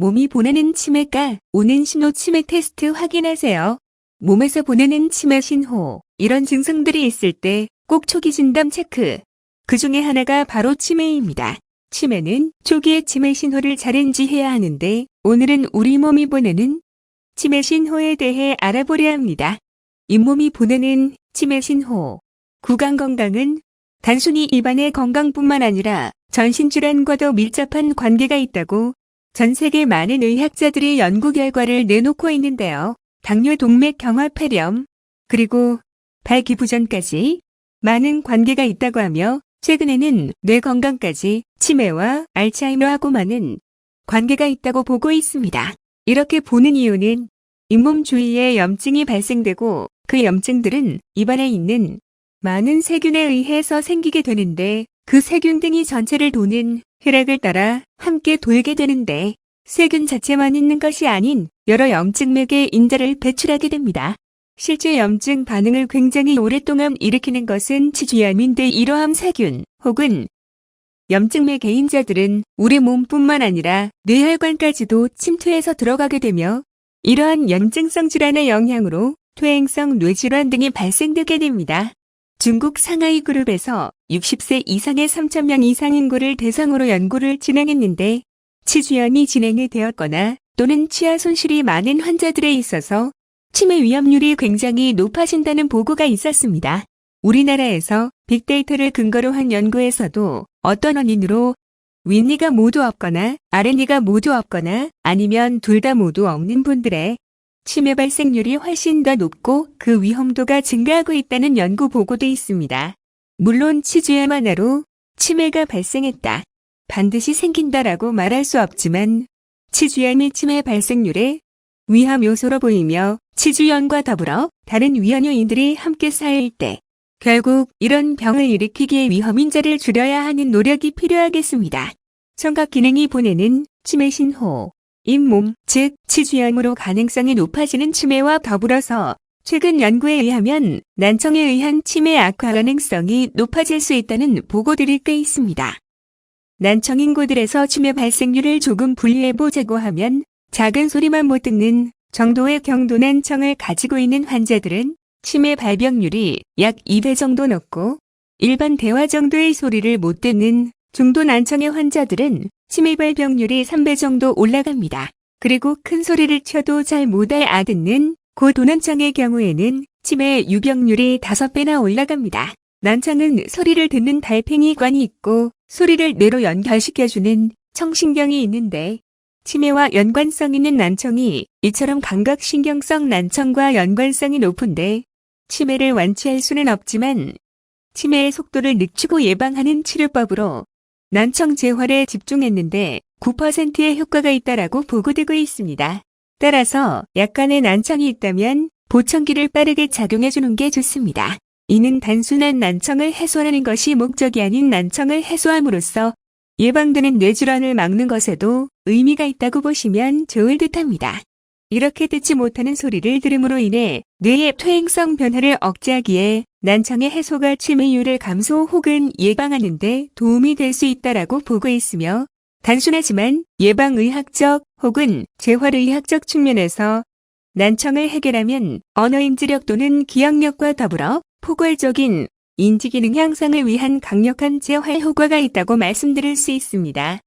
몸이 보내는 치매가 오는 신호 치매 테스트 확인하세요. 몸에서 보내는 치매 신호, 이런 증상들이 있을 때 꼭 초기 진단 체크. 그 중에 하나가 바로 치매입니다. 치매는 초기의 치매 신호를 잘 인지해야 하는데 오늘은 우리 몸이 보내는 치매 신호에 대해 알아보려 합니다. 잇몸이 보내는 치매 신호. 구강 건강은 단순히 입안의 건강뿐만 아니라 전신 질환과도 밀접한 관계가 있다고 전 세계 많은 의학자들이 연구 결과를 내놓고 있는데요. 당뇨 동맥 경화 폐렴, 그리고 발기부전까지 많은 관계가 있다고 하며 최근에는 뇌 건강까지 치매와 알츠하이머하고만은 관계가 있다고 보고 있습니다. 이렇게 보는 이유는 잇몸 주위에 염증이 발생되고 그 염증들은 입안에 있는 많은 세균에 의해서 생기게 되는데 그 세균 등이 전체를 도는 혈액을 따라 함께 돌게 되는데 세균 자체만 있는 것이 아닌 여러 염증맥의 인자를 배출하게 됩니다. 실제 염증 반응을 굉장히 오랫동안 일으키는 것은 치주염인데 이러한 세균 혹은 염증맥 개인자들은 우리 몸뿐만 아니라 뇌혈관까지도 침투해서 들어가게 되며 이러한 염증성 질환의 영향으로 퇴행성 뇌질환 등이 발생되게 됩니다. 중국 상하이 그룹에서 60세 이상의 3,000명 이상 인구를 대상으로 연구를 진행했는데 치주염이 진행이 되었거나 또는 치아 손실이 많은 환자들에 있어서 치매 위험률이 굉장히 높아진다는 보고가 있었습니다. 우리나라에서 빅데이터를 근거로 한 연구에서도 어떤 원인으로 윗니가 모두 없거나 아랫니가 모두 없거나 아니면 둘 다 모두 없는 분들의 치매 발생률이 훨씬 더 높고 그 위험도가 증가하고 있다는 연구 보고도 있습니다. 물론 치주염 하나로 치매가 발생했다. 반드시 생긴다라고 말할 수 없지만 치주염이 치매 발생률에 위험 요소로 보이며 치주염과 더불어 다른 위험 요인들이 함께 쌓일 때 결국 이런 병을 일으키기에 위험 인자를 줄여야 하는 노력이 필요하겠습니다. 청각 기능이 보내는 치매 신호, 잇몸, 즉 치주염으로 가능성이 높아지는 치매와 더불어서 최근 연구에 의하면 난청에 의한 치매 악화 가능성이 높아질 수 있다는 보고들이 꽤 있습니다. 난청 인구들에서 치매 발생률을 조금 분리해보자고 하면 작은 소리만 못 듣는 정도의 경도 난청을 가지고 있는 환자들은 치매 발병률이 약 2배 정도 높고 일반 대화 정도의 소리를 못 듣는 중도 난청의 환자들은 치매 발병률이 3배 정도 올라갑니다. 그리고 큰 소리를 쳐도 잘 못 알아듣는 고도난청의 경우에는 치매 유병률이 5배나 올라갑니다. 난청은 소리를 듣는 달팽이관이 있고 소리를 뇌로 연결시켜주는 청신경이 있는데 치매와 연관성 있는 난청이 이처럼 감각신경성 난청과 연관성이 높은데 치매를 완치할 수는 없지만 치매의 속도를 늦추고 예방하는 치료법으로 난청 재활에 집중했는데 9%의 효과가 있다라고 보고되고 있습니다. 따라서 약간의 난청이 있다면 보청기를 빠르게 작용해 주는 게 좋습니다. 이는 단순한 난청을 해소하는 것이 목적이 아닌 난청을 해소함으로써 예방되는 뇌질환을 막는 것에도 의미가 있다고 보시면 좋을 듯합니다. 이렇게 듣지 못하는 소리를 들음으로 인해 뇌의 퇴행성 변화를 억제하기에 난청의 해소가 치매율을 감소 혹은 예방하는 데 도움이 될 수 있다라고 보고 있으며 단순하지만 예방의학적 혹은 재활의학적 측면에서 난청을 해결하면 언어인지력 또는 기억력과 더불어 포괄적인 인지기능 향상을 위한 강력한 재활 효과가 있다고 말씀드릴 수 있습니다.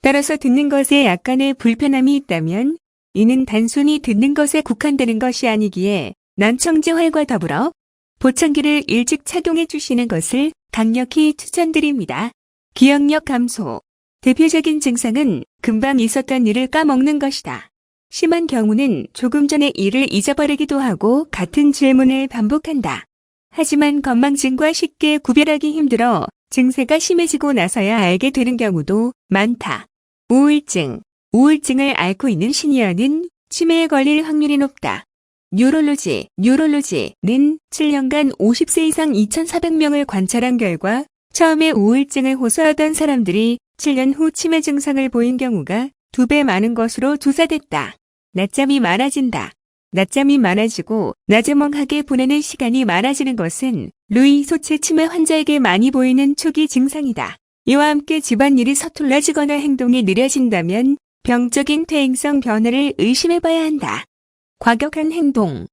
따라서 듣는 것에 약간의 불편함이 있다면 이는 단순히 듣는 것에 국한되는 것이 아니기에 난청 재활과 더불어 보청기를 일찍 착용해 주시는 것을 강력히 추천드립니다. 기억력 감소. 대표적인 증상은 금방 있었던 일을 까먹는 것이다. 심한 경우는 조금 전에 일을 잊어버리기도 하고 같은 질문을 반복한다. 하지만 건망증과 쉽게 구별하기 힘들어 증세가 심해지고 나서야 알게 되는 경우도 많다. 우울증. 우울증을 앓고 있는 시니어는 치매에 걸릴 확률이 높다. 뉴롤로지, 뉴롤로지는 7년간 50세 이상 2,400명을 관찰한 결과 처음에 우울증을 호소하던 사람들이 7년 후 치매 증상을 보인 경우가 2배 많은 것으로 조사됐다. 낮잠이 많아진다. 낮잠이 많아지고 낮에 멍하게 보내는 시간이 많아지는 것은 루이 소체 치매 환자에게 많이 보이는 초기 증상이다. 이와 함께 집안일이 서툴러지거나 행동이 느려진다면 병적인 퇴행성 변화를 의심해봐야 한다. 과격한 행동.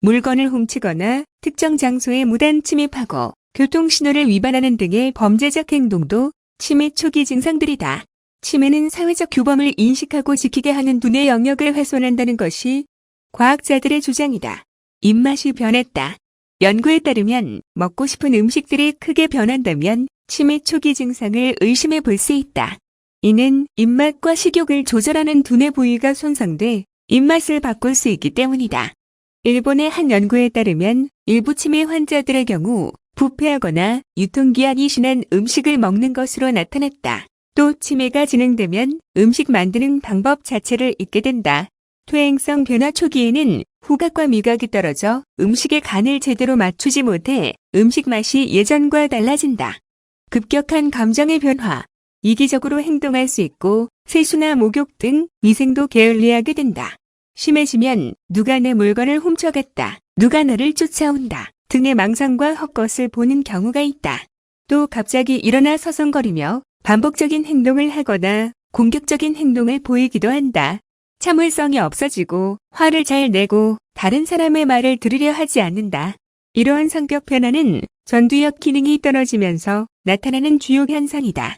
물건을 훔치거나 특정 장소에 무단 침입하고 교통신호를 위반하는 등의 범죄적 행동도 치매 초기 증상들이다. 치매는 사회적 규범을 인식하고 지키게 하는 두뇌 영역을 훼손한다는 것이 과학자들의 주장이다. 입맛이 변했다. 연구에 따르면 먹고 싶은 음식들이 크게 변한다면 치매 초기 증상을 의심해 볼 수 있다. 이는 입맛과 식욕을 조절하는 두뇌 부위가 손상돼 입맛을 바꿀 수 있기 때문이다. 일본의 한 연구에 따르면 일부 치매 환자들의 경우 부패하거나 유통기한이 지난 음식을 먹는 것으로 나타났다. 또 치매가 진행되면 음식 만드는 방법 자체를 잊게 된다. 퇴행성 변화 초기에는 후각과 미각이 떨어져 음식의 간을 제대로 맞추지 못해 음식 맛이 예전과 달라진다. 급격한 감정의 변화, 이기적으로 행동할 수 있고 세수나 목욕 등 위생도 게을리하게 된다. 심해지면 누가 내 물건을 훔쳐갔다. 누가 나를 쫓아온다. 등의 망상과 헛것을 보는 경우가 있다. 또 갑자기 일어나 서성거리며 반복적인 행동을 하거나 공격적인 행동을 보이기도 한다. 참을성이 없어지고 화를 잘 내고 다른 사람의 말을 들으려 하지 않는다. 이러한 성격 변화는 전두엽 기능이 떨어지면서 나타나는 주요 현상이다.